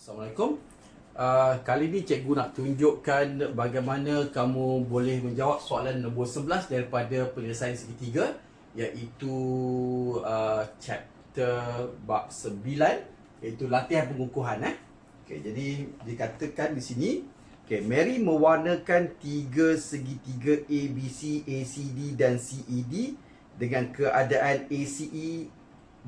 Assalamualaikum. Uh, kali ni cikgu nak tunjukkan bagaimana kamu boleh menjawab soalan nombor 11 daripada penyelesaian segitiga iaitu uh, chapter bab 9 iaitu latihan pengukuhan eh. Okey, jadi dikatakan di sini okey, Mary mewarnakan tiga segitiga ABC, ACD dan CED dengan keadaan ACE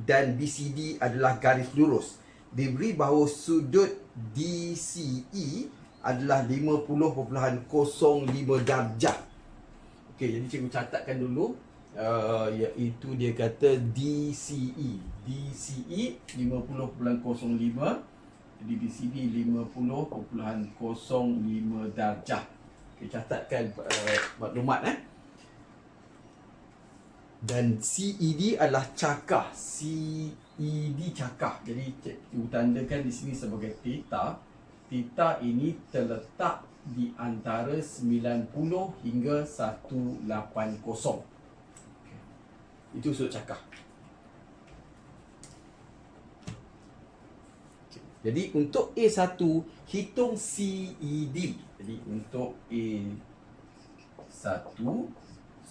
dan BCD adalah garis lurus diberi bahawa sudut DCE adalah 50.05 darjah. Okey, jadi cikgu catatkan dulu uh, iaitu dia kata DCE. DCE 50.05 jadi BCD 50.05 darjah. Okey, catatkan uh, maklumat eh dan CED adalah cakah. CED cakah. Jadi cikgu tandakan di sini sebagai theta. Theta ini terletak di antara 90 hingga 180 okay. itu sudut cakah. Jadi untuk A1 hitung CED. Jadi untuk A1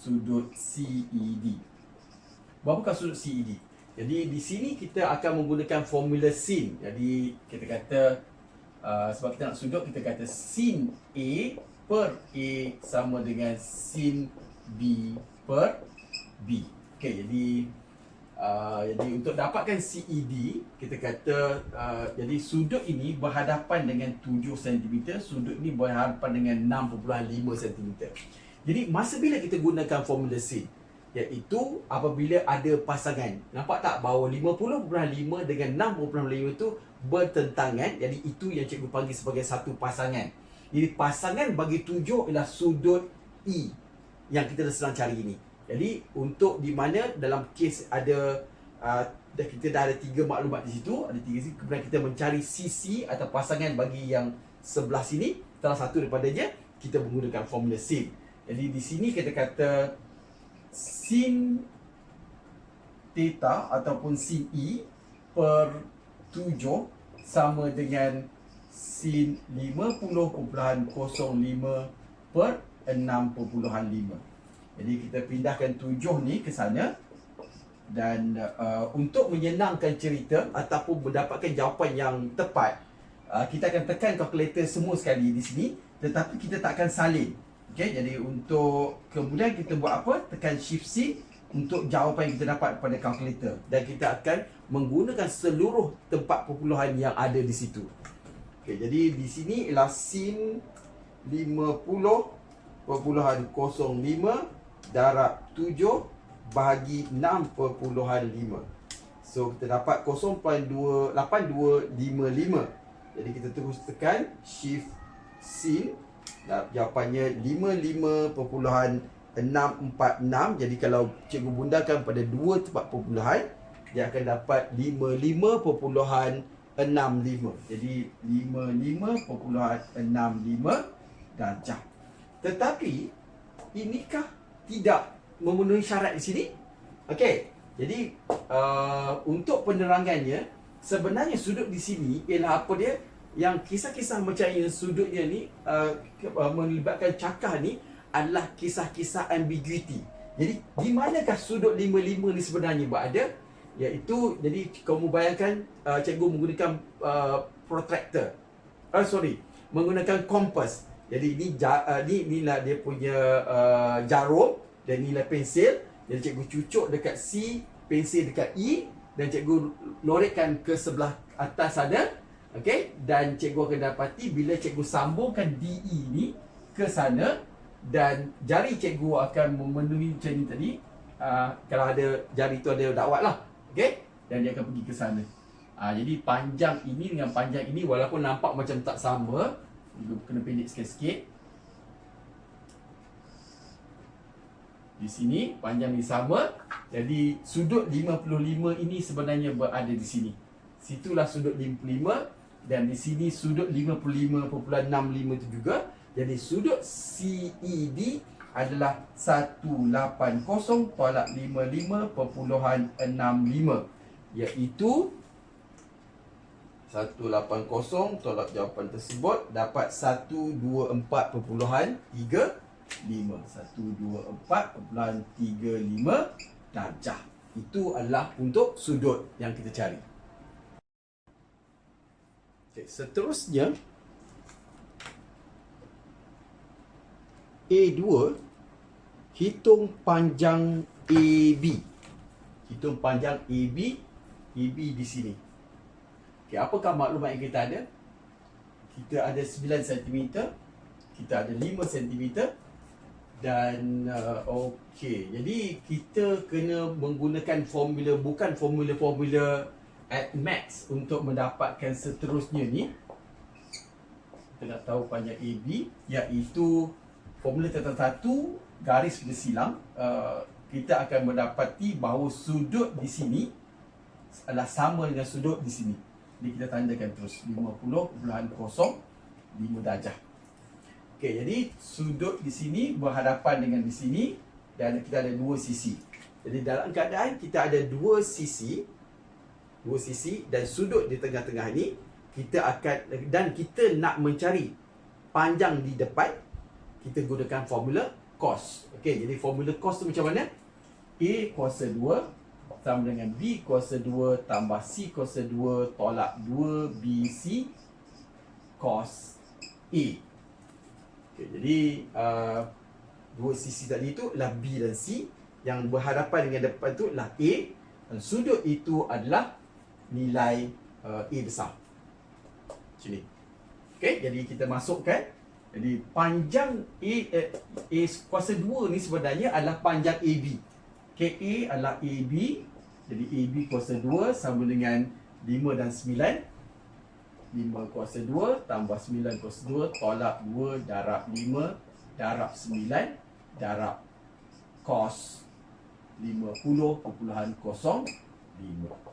sudut CED. Berapakah sudut CED? Jadi di sini kita akan menggunakan formula sin. Jadi kita kata uh, sebab kita nak sudut kita kata sin A per A sama dengan sin B per B. Okey, jadi uh, jadi untuk dapatkan CED kita kata uh, jadi sudut ini berhadapan dengan 7 cm, sudut ini berhadapan dengan 6.5 cm. Jadi masa bila kita gunakan formula sin iaitu apabila ada pasangan. Nampak tak bahawa 50.5 dengan 6.5 itu bertentangan. Jadi itu yang cikgu panggil sebagai satu pasangan. Jadi pasangan bagi tujuh ialah sudut E yang kita sedang cari ini. Jadi untuk di mana dalam kes ada uh, kita dah ada tiga maklumat di situ, ada tiga sisi, kemudian kita mencari sisi atau pasangan bagi yang sebelah sini, salah satu daripadanya kita menggunakan formula sin. Jadi di sini kita kata sin theta ataupun sin E per 7 sama dengan sin 50.05 per 6.5. Jadi kita pindahkan 7 ni ke sana. Dan uh, untuk menyenangkan cerita ataupun mendapatkan jawapan yang tepat uh, kita akan tekan kalkulator semua sekali di sini. Tetapi kita tak akan salin Okay, jadi untuk kemudian kita buat apa? Tekan Shift C untuk jawapan yang kita dapat pada kalkulator dan kita akan menggunakan seluruh tempat perpuluhan yang ada di situ. Okay, jadi di sini ialah sin 50.05 darab 7 bahagi 6.5. So kita dapat 0.8255. Jadi kita terus tekan Shift Sin jawapannya 55.646 jadi kalau cikgu bundakan pada dua tempat perpuluhan dia akan dapat 55.65 jadi 55.65 darjah tetapi inikah tidak memenuhi syarat di sini? Okey jadi uh, untuk penerangannya sebenarnya sudut di sini ialah apa dia yang kisah-kisah macam yang sudutnya ni uh, uh, melibatkan cakah ni adalah kisah-kisah ambiguity. Jadi di manakah sudut lima-lima ni sebenarnya berada? Iaitu jadi kamu bayangkan uh, cikgu menggunakan uh, protractor. Uh, sorry, menggunakan kompas. Jadi ni uh, ni inilah dia punya uh, jarum dan inilah pensil. Jadi cikgu cucuk dekat C, pensil dekat E dan cikgu lorekkan ke sebelah atas ada Okey, dan cikgu akan dapati bila cikgu sambungkan DE ni ke sana dan jari cikgu akan memenuhi macam ni tadi. Uh, kalau ada jari tu ada dakwat lah. Okey, dan dia akan pergi ke sana. Uh, jadi panjang ini dengan panjang ini walaupun nampak macam tak sama, cikgu kena pendek sikit-sikit. Di sini panjang ni sama. Jadi sudut 55 ini sebenarnya berada di sini. Situlah sudut 55 dan di sini sudut 55.65 itu juga. Jadi sudut CED adalah 180 tolak 55.65 iaitu 180 tolak jawapan tersebut dapat 124.35 124.35 darjah. Itu adalah untuk sudut yang kita cari okay, seterusnya A2 hitung panjang AB hitung panjang AB AB di sini Okay, apakah maklumat yang kita ada? Kita ada 9 cm, kita ada 5 cm dan uh, okey. Jadi kita kena menggunakan formula bukan formula-formula at max untuk mendapatkan seterusnya ni. Kita nak tahu panjang AB iaitu formula tentang satu garis bersilang uh, kita akan mendapati bahawa sudut di sini adalah sama dengan sudut di sini. Jadi kita tandakan terus 50.05 darjah. Okey, jadi sudut di sini berhadapan dengan di sini dan kita ada dua sisi. Jadi dalam keadaan kita ada dua sisi, dua sisi dan sudut di tengah-tengah ini kita akan dan kita nak mencari panjang di depan kita gunakan formula cos. Okey, jadi formula cos tu macam mana? A kuasa 2 sama dengan B kuasa 2 tambah C kuasa 2 tolak 2BC cos A. Okay, jadi uh, dua sisi tadi itu adalah B dan C yang berhadapan dengan depan itu adalah A dan sudut itu adalah nilai uh, A besar. Macam ni. Okay, jadi kita masukkan jadi panjang A, eh, A kuasa 2 ni sebenarnya adalah panjang AB. KA adalah AB jadi AB kuasa 2 sama dengan 5 dan 9 5 kuasa 2 tambah 9 kuasa 2 Tolak 2 darab 5 Darab 9 Darab Kos 50.05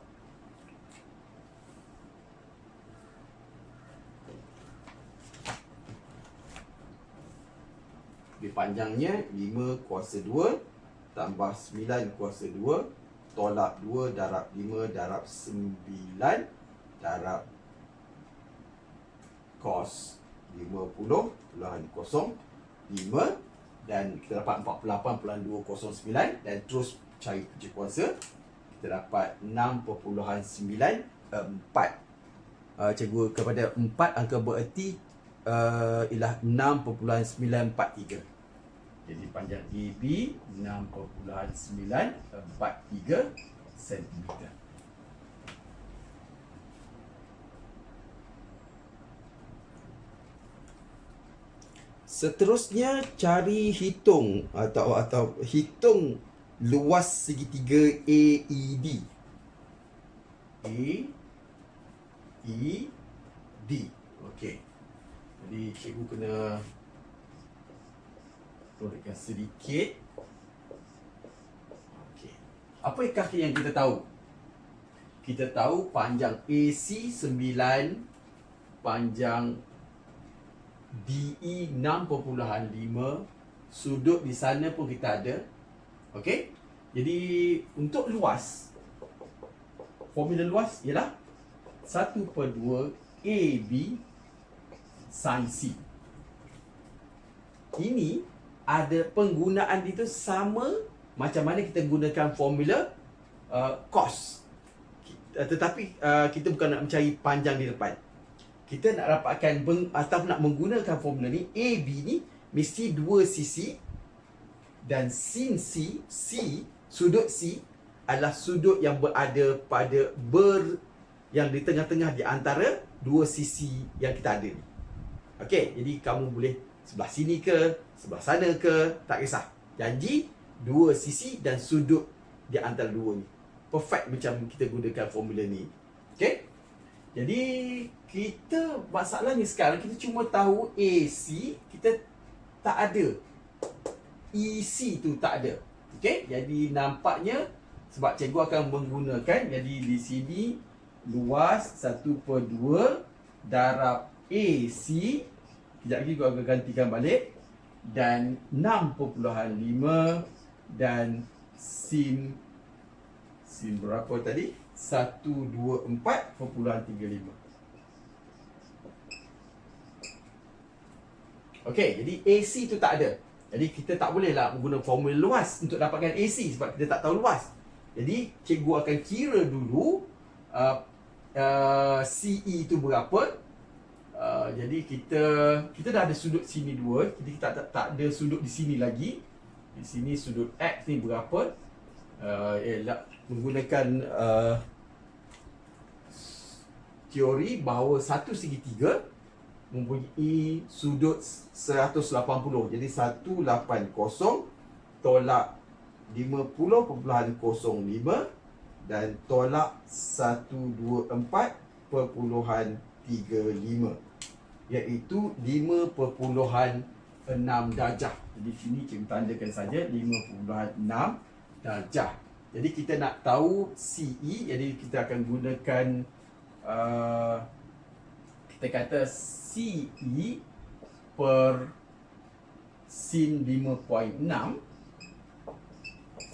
Di panjangnya 5 kuasa 2 Tambah 9 kuasa 2 tolak 2 darab 5 darab 9 darab cos 50 puluhan kosong 5 dan kita dapat 48.209 dan terus cari kerja kuasa kita dapat 6.94 uh, cikgu kepada 4 angka bererti uh, ialah 6.943 jadi panjang AB 6.943 cm. Seterusnya cari hitung atau atau hitung luas segitiga AED. A E D. Okey. Jadi cikgu kena Turunkan sedikit. Okey. Apa kaki yang kita tahu? Kita tahu panjang AC 9 Panjang DE 6.5 Sudut di sana pun kita ada. Okey? Jadi untuk luas Formula luas ialah 1 per 2 AB sin C. Ini ada penggunaan itu sama macam mana kita gunakan formula uh, cos uh, tetapi uh, kita bukan nak mencari panjang di depan kita nak dapatkan atau nak menggunakan formula ni AB ni mesti dua sisi dan sin C C sudut C adalah sudut yang berada pada ber yang di tengah-tengah di antara dua sisi yang kita ada ni. Okey, jadi kamu boleh sebelah sini ke, sebelah sana ke, tak kisah. Janji dua sisi dan sudut di antara dua ni. Perfect macam kita gunakan formula ni. Okay? Jadi kita masalahnya sekarang kita cuma tahu AC, kita tak ada. EC tu tak ada. Okay? Jadi nampaknya sebab cikgu akan menggunakan jadi di sini luas 1 per 2 darab AC Kejap lagi gua akan gantikan balik dan 6.5 dan sin sin berapa tadi? 124.35. Okey, jadi AC tu tak ada. Jadi kita tak bolehlah guna formula luas untuk dapatkan AC sebab kita tak tahu luas. Jadi cikgu akan kira dulu uh, uh, CE tu berapa Uh, jadi kita kita dah ada sudut sini dua, kita tak, tak, tak ada sudut di sini lagi. Di sini sudut X ni berapa? Uh, eh, menggunakan uh, teori bahawa satu segitiga mempunyai sudut 180. Jadi 180 tolak 50.05 dan tolak 124.35 iaitu 5.6 darjah. Jadi sini kita tandakan saja 5.6 darjah. Jadi kita nak tahu CE jadi kita akan gunakan uh, kita kata CE per sin 5.6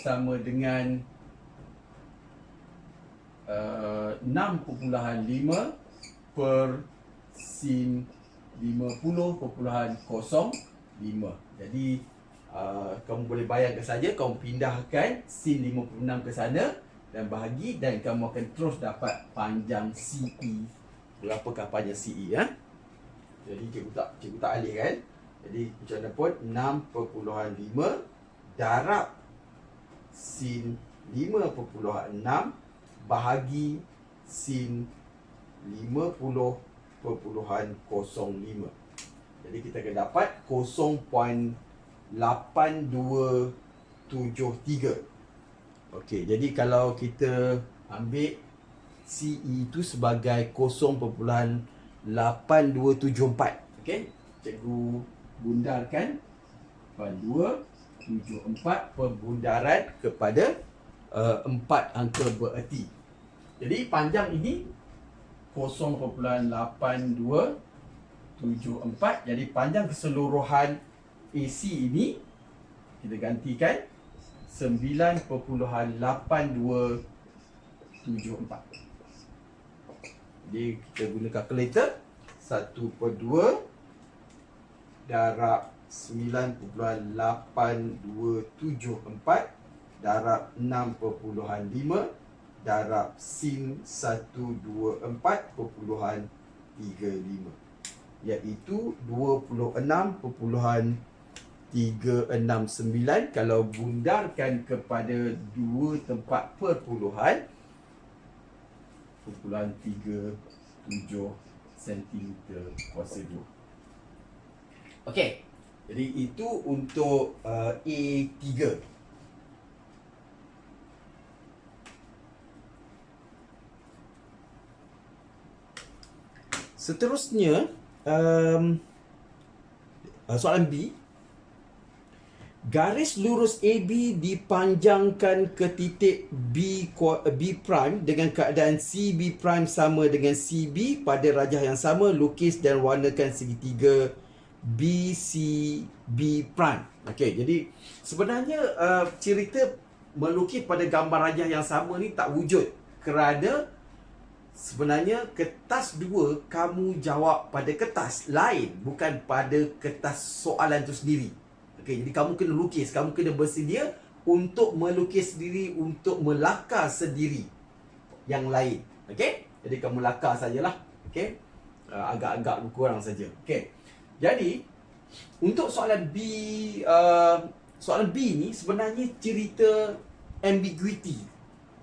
sama dengan uh, 6.5 per sin 50.05 jadi uh, kamu boleh bayangkan saja kamu pindahkan sin 56 ke sana dan bahagi dan kamu akan terus dapat panjang CE berapakah panjang CE ya jadi cikgu tak cikgu tak alih kan? Jadi macam mana pun 6.5 darab sin 5.6 bahagi sin 50.05 jadi kita akan dapat 0.8273 Okey, jadi kalau kita ambil CE itu sebagai 0.8274 Okey, cikgu bundarkan 8274 pembundaran kepada uh, empat angka bererti. Jadi panjang ini 0.8274 jadi panjang keseluruhan AC ini kita gantikan 9.8274. Jadi kita guna kalkulator 1/2 darab 9.8274 darab 6.5 darab sin 124.35 iaitu 26.369 kalau bundarkan kepada dua tempat perpuluhan perpuluhan 37 cm kuasa 2 Okey. Jadi itu untuk uh, A3. Seterusnya um, soalan B Garis lurus AB dipanjangkan ke titik B B prime dengan keadaan CB prime sama dengan CB pada rajah yang sama lukis dan warnakan segitiga B C B prime. Okey, jadi sebenarnya uh, cerita melukis pada gambar rajah yang sama ni tak wujud kerana sebenarnya kertas dua kamu jawab pada kertas lain bukan pada kertas soalan tu sendiri. Okey, jadi kamu kena lukis, kamu kena bersedia untuk melukis sendiri untuk melakar sendiri yang lain. Okey? Jadi kamu lakar sajalah. Okey? Uh, agak-agak kurang saja. Okey. Jadi untuk soalan B uh, soalan B ni sebenarnya cerita ambiguity.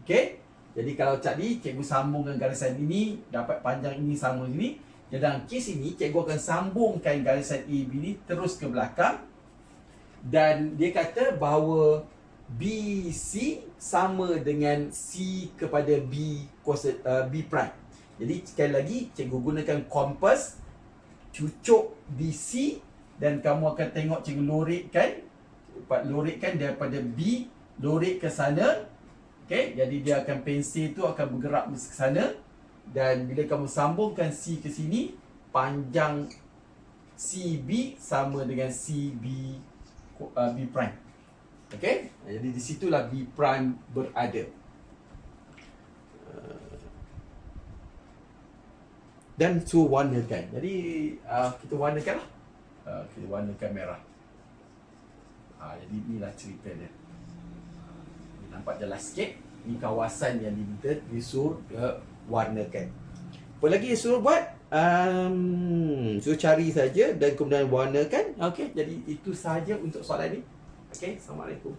Okey? Jadi kalau tadi cikgu sambungkan garisan ini dapat panjang ini sama ini. Jadi dalam kes ini cikgu akan sambungkan garisan AB ni terus ke belakang dan dia kata bahawa BC sama dengan C kepada B kuasa uh, B prime. Jadi sekali lagi cikgu gunakan kompas cucuk di C dan kamu akan tengok cikgu lorikkan lorikkan daripada B lorik ke sana okey jadi dia akan pensel tu akan bergerak ke sana dan bila kamu sambungkan C ke sini panjang CB sama dengan CB uh, B prime okey jadi di situlah B prime berada dan so warnakan. Jadi uh, kita warnakan lah. uh, kita warnakan merah. Ha, jadi inilah cerita dia. Nampak jelas sikit. Ni kawasan yang diminta disuruh uh, warnakan. Apa lagi yang suruh buat? Um, suruh cari saja dan kemudian warnakan. Okey, jadi itu sahaja untuk soalan ni. Okey, Assalamualaikum.